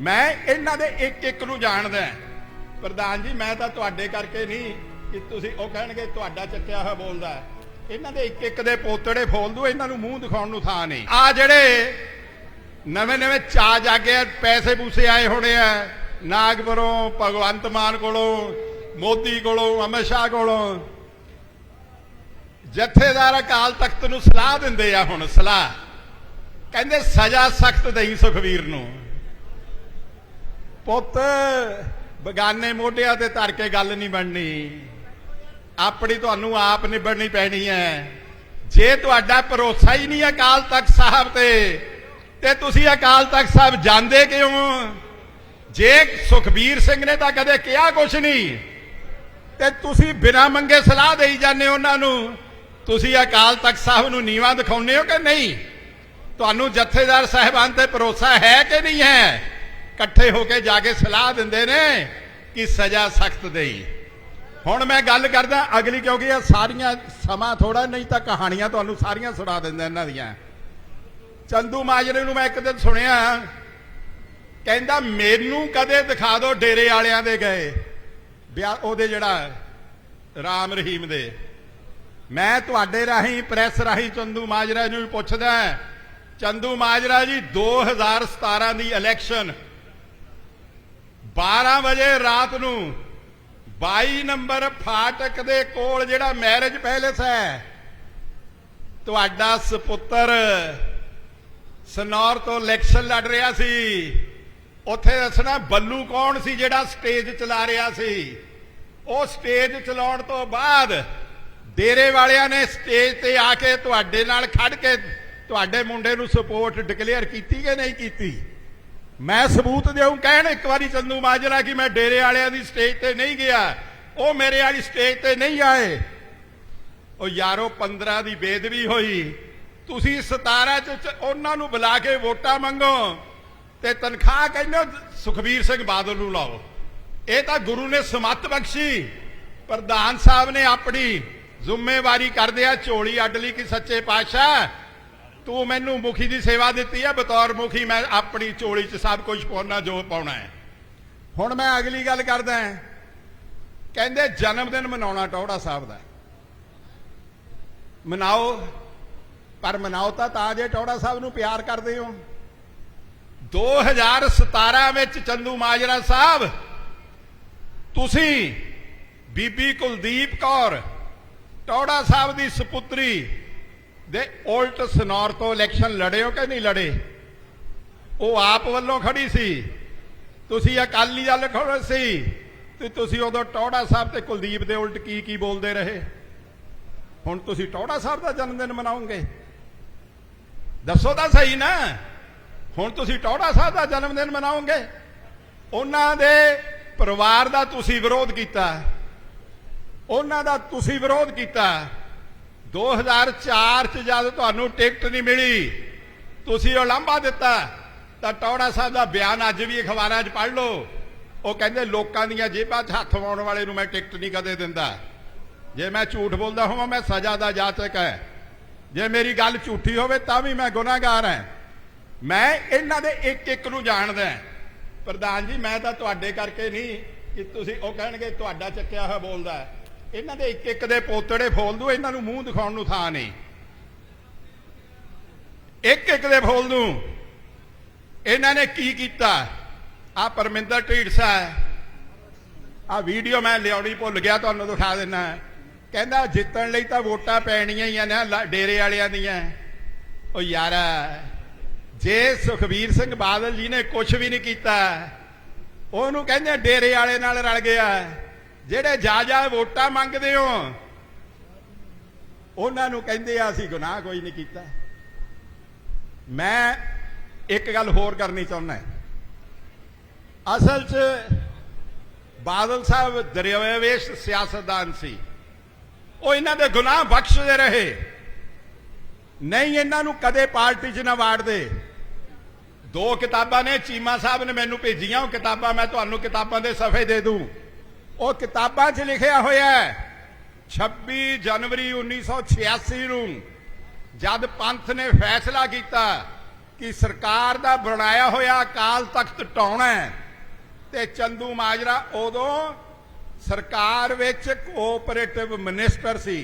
ਮੈਂ ਇਹਨਾਂ ਦੇ ਇੱਕ ਇੱਕ ਨੂੰ ਜਾਣਦਾ ਪ੍ਰਧਾਨ ਜੀ, ਮੈਂ ਤਾਂ ਤੁਹਾਡੇ ਕਰਕੇ ਨਹੀਂ ਕਿ ਤੁਸੀਂ ਉਹ ਕਹਿਣਗੇ ਤੁਹਾਡਾ ਚੱਕਿਆ ਹੋਇਆ ਬੋਲਦਾ ਹੈ। ਇਹਨਾਂ ਦੇ ਇੱਕ ਇੱਕ ਦੇ ਪੋਤੜੇ ਫੋਲ ਦੋ ਇਹਨਾਂ ਨੂੰ ਮੂੰਹ ਦਿਖਾਉਣ ਨੂੰ ਥਾਂ ਨਹੀਂ। ਆ ਜਿਹੜੇ ਨਵੇਂ ਨਵੇਂ ਚਾ ਜਾਗੇ ਪੈਸੇ ਪੂਸੇ ਆਏ ਹੋਣੇ ਆ, ਨਾਗਪੁਰੋਂ, ਭਗਵੰਤ ਮਾਨ ਕੋਲੋਂ, ਮੋਦੀ ਕੋਲੋਂ, ਅਮਿਤ ਸ਼ਾਹ ਕੋਲੋਂ, ਜਥੇਦਾਰ ਅਕਾਲ ਤਖਤ ਨੂੰ ਸਲਾਹ ਦਿੰਦੇ ਆ ਹੁਣ, ਸਲਾਹ। ਕਹਿੰਦੇ ਸਜ਼ਾ ਸਖਤ ਦੇਈ ਸੁਖਵੀਰ ਨੂੰ। ਪੁੱਤ, ਬਗਾਨੇ ਮੋਢਿਆਂ ਤੇ ਧਰ ਕੇ ਗੱਲ ਨਹੀਂ ਬਣਨੀ। ਆਪਣੀ ਤੁਹਾਨੂੰ ਆਪ ਨਿਬੜਨੀ ਪੈਣੀ ਹੈ। ਜੇ ਤੁਹਾਡਾ ਭਰੋਸਾ ਹੀ ਨਹੀਂ ਅਕਾਲ ਤਖਤ ਸਾਹਿਬ ਤੇ ਤੇ ਤੁਸੀਂ ਅਕਾਲ ਤਖਤ ਸਾਹਿਬ ਜਾਂਦੇ ਕਿਉਂ? ਜੇ ਸੁਖਬੀਰ ਸਿੰਘ ਨੇ ਤਾਂ ਕਦੇ ਕਿਹਾ ਕੁਛ ਨਹੀਂ। ਤੇ ਤੁਸੀਂ ਬਿਨਾਂ ਮੰਗੇ ਸਲਾਹ ਦੇਈ ਜਾਂਦੇ ਹੋ ਉਹਨਾਂ ਨੂੰ। ਤੁਸੀਂ ਅਕਾਲ ਤਖਤ ਸਾਹਿਬ ਨੂੰ ਨੀਵਾ ਦਿਖਾਉਂਦੇ ਹੋ ਕਿ ਨਹੀਂ? ਤੁਹਾਨੂੰ ਜਥੇਦਾਰ ਸਾਹਿਬਾਨ ਤੇ ਭਰੋਸਾ ਹੈ ਕਿ ਨਹੀਂ ਹੈ? ਇਕੱਠੇ ਹੋ ਕੇ ਜਾ ਕੇ ਸਲਾਹ ਦਿੰਦੇ ਨੇ ਕਿ ਸਜ਼ਾ ਸਖਤ ਦੇਈ। ਹੁਣ ਮੈਂ ਗੱਲ ਕਰਦਾ, ਅਗਲੀ ਕਿਉਂਕਿ ਇਹ ਸਾਰੀਆਂ ਸਮਾਂ ਥੋੜਾ ਨਹੀਂ ਤਾਂ ਕਹਾਣੀਆਂ ਤੁਹਾਨੂੰ ਸਾਰੀਆਂ ਸੁਣਾ ਦਿੰਦਾ ਇਹਨਾਂ ਦੀਆਂ। ਚੰਦੂ ਮਾਜਰੇ ਨੂੰ ਮੈਂ ਇੱਕ ਦਿਨ ਸੁਣਿਆ, ਕਹਿੰਦਾ, ਮੈਨੂੰ ਕਦੇ ਦਿਖਾ ਦਿਓ ਡੇਰੇ ਵਾਲਿਆਂ ਦੇ ਗਏ, ਵਿਆਹ ਉਹਦੇ ਜਿਹੜਾ ਰਾਮ ਰਹੀਮ ਦੇ। ਮੈਂ ਤੁਹਾਡੇ ਰਾਹੀਂ, ਪ੍ਰੈਸ ਰਾਹੀਂ ਚੰਦੂ ਮਾਜਰਾ ਨੂੰ ਪੁੱਛਦਾ, ਚੰਦੂ ਮਾਜਰਾ ਜੀ 2017 ਦੀ ਇਲੈਕਸ਼ਨ 12 ਵਜੇ ਰਾਤ ਨੂੰ 22 ਨੰਬਰ ਫਾਟਕ ਦੇ ਕੋਲ ਜਿਹੜਾ ਮੈਰਿਜ ਪੈਲੇਸ ਹੈ, ਤੁਹਾਡਾ ਸੁਪੁੱਤਰ ਸਨੌਰ ਤੋਂ ਇਲੈਕਸ਼ਨ ਲੜ ਰਿਹਾ ਸੀ। ਉੱਥੇ ਦੱਸਣਾ ਬੱਲੂ ਕੌਣ ਸੀ ਜਿਹੜਾ ਸਟੇਜ ਚਲਾ ਰਿਹਾ ਸੀ? ਉਹ ਸਟੇਜ ਚਲਾਉਣ ਤੋਂ ਬਾਅਦ ਡੇਰੇ ਵਾਲਿਆਂ ਨੇ ਸਟੇਜ ਤੇ ਆ ਕੇ ਤੁਹਾਡੇ ਨਾਲ ਖੜ ਕੇ ਤੁਹਾਡੇ ਮੁੰਡੇ ਨੂੰ ਸਪੋਰਟ ਡਿਕਲੇਅਰ ਕੀਤੀ ਕਿ ਨਹੀਂ ਕੀਤੀ? ਮੈਂ ਸਬੂਤ ਦਿਉਂ ਕਹਿਣ ਇੱਕ ਵਾਰੀ ਚੰਦੂ ਮਾਜਰਾ ਕਿ ਮੈਂ ਡੇਰੇ ਵਾਲਿਆਂ ਦੀ ਸਟੇਜ ਤੇ ਨਹੀਂ ਗਿਆ। ਉਹ ਮੇਰੇ ਵਾਲੀ ਸਟੇਜ ਤੇ ਨਹੀਂ ਆਏ। ਉਹ ਯਾਰੋ 15 ਦੀ ਬੇਦਬੀ ਹੋਈ। ਤੁਸੀਂ 17 ਚ ਉਹਨਾਂ ਨੂੰ ਬੁਲਾ ਕੇ ਵੋਟਾਂ ਮੰਗੋ ਤੇ ਤਨਖਾਹ ਕਹਿੰਦੇ ਹੋ, ਸੁਖਬੀਰ ਸਿੰਘ ਬਾਦਲ ਨੂੰ ਲਾਓ। ਇਹ ਤਾਂ ਗੁਰੂ ਨੇ ਸਮੱਤ ਬਖਸ਼ੀ। ਪ੍ਰਧਾਨ ਸਾਹਿਬ ਨੇ ਆਪਣੀ ਜ਼ਿੰਮੇਵਾਰੀ ਕਰਦਿਆ ਝੋਲੀ ਅੱਡ ਲਈ ਕਿ ਸੱਚੇ ਪਾਤਸ਼ਾਹ। ਤੂੰ ਮੈਨੂੰ ਮੁਖੀ ਦੀ ਸੇਵਾ ਦਿੱਤੀ ਹੈ ਬਤੌਰ ਮੁਖੀ ਮੈਂ ਆਪਣੀ ਝੋਲੀ 'ਚ ਸਭ ਕੁਝ ਪਾਉਣਾ, ਜੋ ਪਾਉਣਾ ਹੈ। ਹੁਣ ਮੈਂ ਅਗਲੀ ਗੱਲ ਕਰਦਾ ਹਾਂ। ਕਹਿੰਦੇ ਜਨਮ ਦਿਨ ਮਨਾਉਣਾ ਟੌੜਾ ਸਾਹਿਬ ਦਾ। ਮਨਾਓ, ਪਰ ਮਨਾਓ ਤਾਂ ਤਾਂ ਜੇ ਟੌੜਾ ਸਾਹਿਬ ਨੂੰ ਪਿਆਰ ਕਰਦੇ ਹੋ। 2017 ਵਿੱਚ ਚੰਦੂ ਮਾਜਰਾ ਸਾਹਿਬ, ਤੁਸੀਂ ਬੀਬੀ ਕੁਲਦੀਪ ਕੌਰ ਟੌੜਾ ਸਾਹਿਬ ਦੀ ਸੁਪੁੱਤਰੀ ਦੇ ਉਲਟ ਸਨੌਰ ਤੋਂ ਇਲੈਕਸ਼ਨ ਲੜੇ ਹੋ ਕਿ ਨਹੀਂ ਲੜੇ? ਉਹ ਆਪ ਵੱਲੋਂ ਖੜੀ ਸੀ। ਤੁਸੀਂ ਅਕਾਲੀ ਦਲ ਖੜੇ ਸੀ। ਤੇ ਤੁਸੀਂ ਉਦੋਂ ਟੌੜਾ ਸਾਹਿਬ ਤੇ ਕੁਲਦੀਪ ਦੇ ਉਲਟ ਕੀ ਕੀ ਬੋਲਦੇ ਰਹੇ? ਹੁਣ ਤੁਸੀਂ ਟੌੜਾ ਸਾਹਿਬ ਦਾ ਜਨਮ ਦਿਨ ਮਨਾਓਗੇ। ਦੱਸੋ ਤਾਂ ਸਹੀ ਨਾ। ਹੁਣ ਤੁਸੀਂ ਟੌੜਾ ਸਾਹਿਬ ਦਾ ਜਨਮ ਦਿਨ ਮਨਾਓਗੇ। ਉਹਨਾਂ ਦੇ ਪਰਿਵਾਰ ਦਾ ਤੁਸੀਂ ਵਿਰੋਧ ਕੀਤਾ। ਉਹਨਾਂ ਦਾ ਤੁਸੀਂ ਵਿਰੋਧ ਕੀਤਾ। 2004 ਚ ਜਦ ਤੁਹਾਨੂੰ ਟਿਕਟ ਨਹੀਂ ਮਿਲੀ, ਤੁਸੀਂ ਉਹ ਲਾਂਭਾ ਦਿੱਤਾ, ਤਾਂ ਟੌੜਾ ਸਾਹਿਬ ਦਾ ਬਿਆਨ ਅੱਜ ਵੀ ਅਖਬਾਰਾਂ 'ਚ ਪੜ੍ਹ ਲਓ। ਉਹ ਕਹਿੰਦੇ ਲੋਕਾਂ ਦੀਆਂ ਜੇਬਾਂ 'ਚ ਹੱਥ ਪਾਉਣ ਵਾਲੇ ਨੂੰ ਮੈਂ ਟਿਕਟ ਨਹੀਂ ਕਦੇ ਦਿੰਦਾ। ਜੇ ਮੈਂ ਝੂਠ ਬੋਲਦਾ ਹੋਵਾਂ, ਮੈਂ ਸਜ਼ਾ ਦਾ ਜਾਚਕ ਹੈ। ਜੇ ਮੇਰੀ ਗੱਲ ਝੂਠੀ ਹੋਵੇ, ਤਾਂ ਵੀ ਮੈਂ ਗੁਨਾਹਗਾਰ ਹਾਂ। ਮੈਂ ਇਹਨਾਂ ਦੇ ਇੱਕ ਇੱਕ ਨੂੰ ਜਾਣਦਾ ਪ੍ਰਧਾਨ ਜੀ, ਮੈਂ ਤਾਂ ਤੁਹਾਡੇ ਕਰਕੇ ਨਹੀਂ ਕਿ ਤੁਸੀਂ ਉਹ ਕਹਿਣਗੇ, ਤੁਹਾਡਾ ਚੱਕਿਆ ਹੋਇਆ ਬੋਲਦਾ ਹੈ। ਇਹਨਾਂ ਦੇ ਇੱਕ ਇੱਕ ਦੇ ਪੋਤੜੇ ਫੋਲ ਦੂ ਇਹਨਾਂ ਨੂੰ ਮੂੰਹ ਦਿਖਾਉਣ ਨੂੰ ਥਾਂ ਨਹੀਂ। ਇੱਕ ਇੱਕ ਦੇ ਫੋਲ ਦੂ ਇਹਨਾਂ ਨੇ ਕੀ ਕੀਤਾ? ਆ ਪਰਮਿੰਦਰ ਢੀਡਸਾ ਆ ਵੀਡੀਓ ਮੈਂ ਲਿਆਉਣੀ ਭੁੱਲ ਗਿਆ, ਤੁਹਾਨੂੰ ਦਿਖਾ ਦਿੰਨਾ। ਕਹਿੰਦਾ, ਜਿੱਤਣ ਲਈ ਤਾਂ ਵੋਟਾਂ ਪੈਣੀਆਂ ਹੀ ਆ ਨਾ ਡੇਰੇ ਵਾਲਿਆਂ ਦੀਆਂ। ਉਹ ਯਾਰ, ਜੇ ਸੁਖਬੀਰ ਸਿੰਘ ਬਾਦਲ ਜੀ ਨੇ ਕੁਝ ਵੀ ਨਹੀਂ ਕੀਤਾ, ਉਹਨੂੰ ਕਹਿੰਦੇ ਡੇਰੇ ਵਾਲੇ ਨਾਲ ਰਲ ਗਿਆ। ਜਿਹੜੇ ਜਾ ਜਾ ਵੋਟਾਂ ਮੰਗਦੇ ਹੋ, ਉਹਨਾਂ ਨੂੰ ਕਹਿੰਦੇ ਆ, ਅਸੀਂ ਗੁਨਾਹ ਕੋਈ ਨਹੀਂ ਕੀਤਾ। ਮੈਂ ਇੱਕ ਗੱਲ ਹੋਰ ਕਰਨੀ ਚਾਹੁੰਦਾ ਅਸਲ 'ਚ ਬਾਦਲ ਸਾਹਿਬ ਦਰਿਆਵੇਸ਼ ਸਿਆਸਤਦਾਨ ਸੀ। ਉਹ ਇਹਨਾਂ ਦੇ ਗੁਨਾਹ ਬਖਸ਼ਦੇ ਰਹੇ। ਨਹੀਂ ਇਹਨਾਂ ਨੂੰ ਕਦੇ ਪਾਰਟੀ 'ਚ ਨਾ ਵਾੜਦੇ। ਦੋ ਕਿਤਾਬਾਂ ਨੇ, ਚੀਮਾ ਸਾਹਿਬ ਨੇ ਮੈਨੂੰ ਭੇਜੀਆਂ, ਉਹ ਕਿਤਾਬਾਂ ਮੈਂ ਤੁਹਾਨੂੰ ਕਿਤਾਬਾਂ ਦੇ ਸਫ਼ੇ ਦੇ ਦੂੰ। ਉਹ ਕਿਤਾਬਾਂ 'ਚ ਲਿਖਿਆ ਹੋਇਆ ਹੈ। 26 ਜਨਵਰੀ 1986 ਨੂੰ ਜਦ ਪੰਥ ਨੇ ਫੈਸਲਾ ਕੀਤਾ ਕਿ ਸਰਕਾਰ ਦਾ ਬਣਾਇਆ ਹੋਇਆ ਅਕਾਲ ਤਖਤ ਟਾਉਣਾ ਤੇ ਚੰਦੂ ਮਾਜਰਾ ਉਦੋਂ ਸਰਕਾਰ ਵਿੱਚ ਕੋਆਪਰੇਟਿਵ ਮਿਨਿਸਟਰ ਸੀ।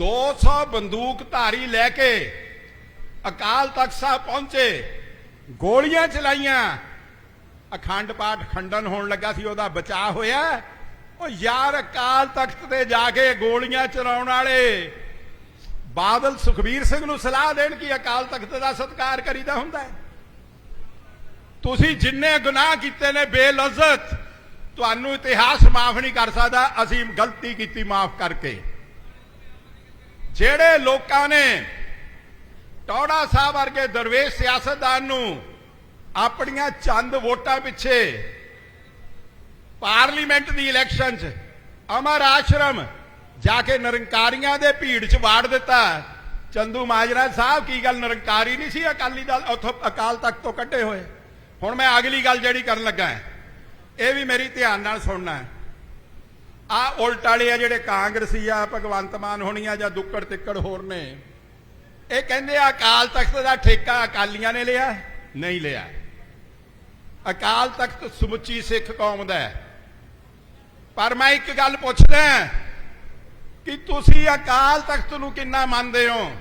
200 ਬੰਦੂਕ ਧਾਰੀ ਲੈ ਕੇ ਅਕਾਲ ਤਖਤ ਸਾਹਿਬ ਪਹੁੰਚੇ, ਗੋਲੀਆਂ ਚਲਾਈਆਂ ਅਖੰਡ ਪਾਠ ਖੰਡਨ ਹੋਣ ਲੱਗਾ ਸੀ, ਉਹਦਾ ਬਚਾਅ ਹੋਇਆ। ਉਹ ਯਾਰ ਅਕਾਲ ਤਖਤ ਤੇ ਜਾ ਕੇ ਗੋਲੀਆਂ ਚਲਾਉਣ ਵਾਲੇ ਬਾਦਲ ਸੁਖਬੀਰ ਸਿੰਘ ਨੂੰ ਸਲਾਹ ਦੇਣ ਕਿ ਅਕਾਲ ਤਖਤ ਦਾ ਸਤਿਕਾਰ ਕਰੀਦਾ ਹੁੰਦਾ ਹੈ। ਤੁਸੀਂ ਜਿੰਨੇ ਗੁਨਾਹ ਕੀਤੇ ਨੇ ਬੇਲਜ਼ਤ, ਤੁਹਾਨੂੰ ਇਤਿਹਾਸ ਮਾਫ ਨਹੀਂ ਕਰ ਸਕਦਾ, ਅਸੀਂ ਗਲਤੀ ਕੀਤੀ ਮਾਫ ਕਰਕੇ। ਜਿਹੜੇ ਲੋਕਾਂ ਨੇ ਟੌੜਾ ਸਾਹਿਬ ਵਰਗੇ ਦਰਵੇਸ਼ ਸਿਆਸਤਦਾਨ ਨੂੰ ਆਪਣੀਆਂ ਚੰਦ ਵੋਟਾਂ ਪਿੱਛੇ ਪਾਰਲੀਮੈਂਟ ਦੀ ਇਲੈਕਸ਼ਨ 'ਚ ਅਮਰ ਆਸ਼ਰਮ ਜਾ ਕੇ ਨਿਰੰਕਾਰੀਆਂ ਦੇ ਭੀੜ 'ਚ ਵਾੜ ਦਿੱਤਾ। ਚੰਦੂ ਮਾਜਰਾ ਸਾਹਿਬ ਕੀ ਗੱਲ ਨਿਰੰਕਾਰੀ ਨਹੀਂ ਸੀ? ਅਕਾਲੀ ਦਲ ਉਥੋਂ ਅਕਾਲ ਤਖਤ ਤੋਂ ਕੱਢੇ ਹੋਏ। ਹੁਣ ਮੈਂ ਅਗਲੀ ਗੱਲ ਜਿਹੜੀ ਕਰਨ ਲੱਗਾ ਹਾਂ, ਇਹ ਵੀ ਮੇਰੀ ਧਿਆਨ ਨਾਲ ਸੁਣਨਾ ਹੈ। ਆ ਉਲਟ ਵਾਲੇ ਆ ਜਿਹੜੇ ਕਾਂਗਰਸੀ ਆ ਭਗਵੰਤ ਮਾਨ ਹੋਣੀ ਆ ਜਾਂ ਦੁੱਕੜ ਤਿੱਕੜ ਹੋਰ ਨੇ ਇਹ ਕਹਿੰਦੇ ਆ ਅਕਾਲ ਤਖਤ ਦਾ ਠੇਕਾ ਅਕਾਲੀਆਂ ਨੇ ਲਿਆ ਨਹੀਂ ਲਿਆ। ਅਕਾਲ ਤਖਤ ਸਮੁੱਚੀ ਸਿੱਖ ਕੌਮ ਦਾ ਹੈ। ਪਰ ਮੈਂ ਇੱਕ ਗੱਲ ਪੁੱਛਦਾ ਕਿ ਤੁਸੀਂ ਅਕਾਲ ਤਖਤ ਨੂੰ ਕਿੰਨਾ ਮੰਨਦੇ ਹੋ?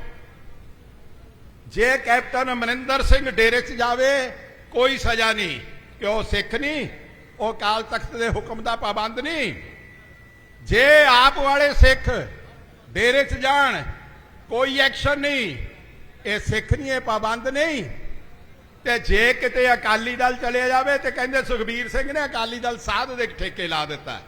ਜੇ ਕੈਪਟਨ ਅਮਰਿੰਦਰ ਸਿੰਘ ਡੇਰੇ 'ਚ ਜਾਵੇ, ਕੋਈ ਸਜ਼ਾ ਨਹੀਂ ਕਿ ਉਹ ਸਿੱਖ ਨਹੀਂ? ਉਹ ਅਕਾਲ ਤਖਤ ਦੇ ਹੁਕਮ ਦਾ ਪਾਬੰਦ ਨਹੀਂ। ਜੇ ਆਪ ਵਾਲੇ ਸਿੱਖ ਡੇਰੇ 'ਚ ਜਾਣ, ਕੋਈ ਐਕਸ਼ਨ ਨਹੀਂ, ਇਹ ਸਿੱਖ ਨਹੀਂ, ਇਹ ਪਾਬੰਦ ਨਹੀਂ। ਤੇ ਜੇ ਕਿਤੇ ਅਕਾਲੀ ਦਲ ਚਲੇ ਜਾਵੇ ਤੇ ਕਹਿੰਦੇ ਸੁਖਬੀਰ ਸਿੰਘ ਨੇ ਅਕਾਲੀ ਦਲ ਸਾਧ ਦੇ ਠੇਕੇ ਲਾ ਦਿੱਤਾ।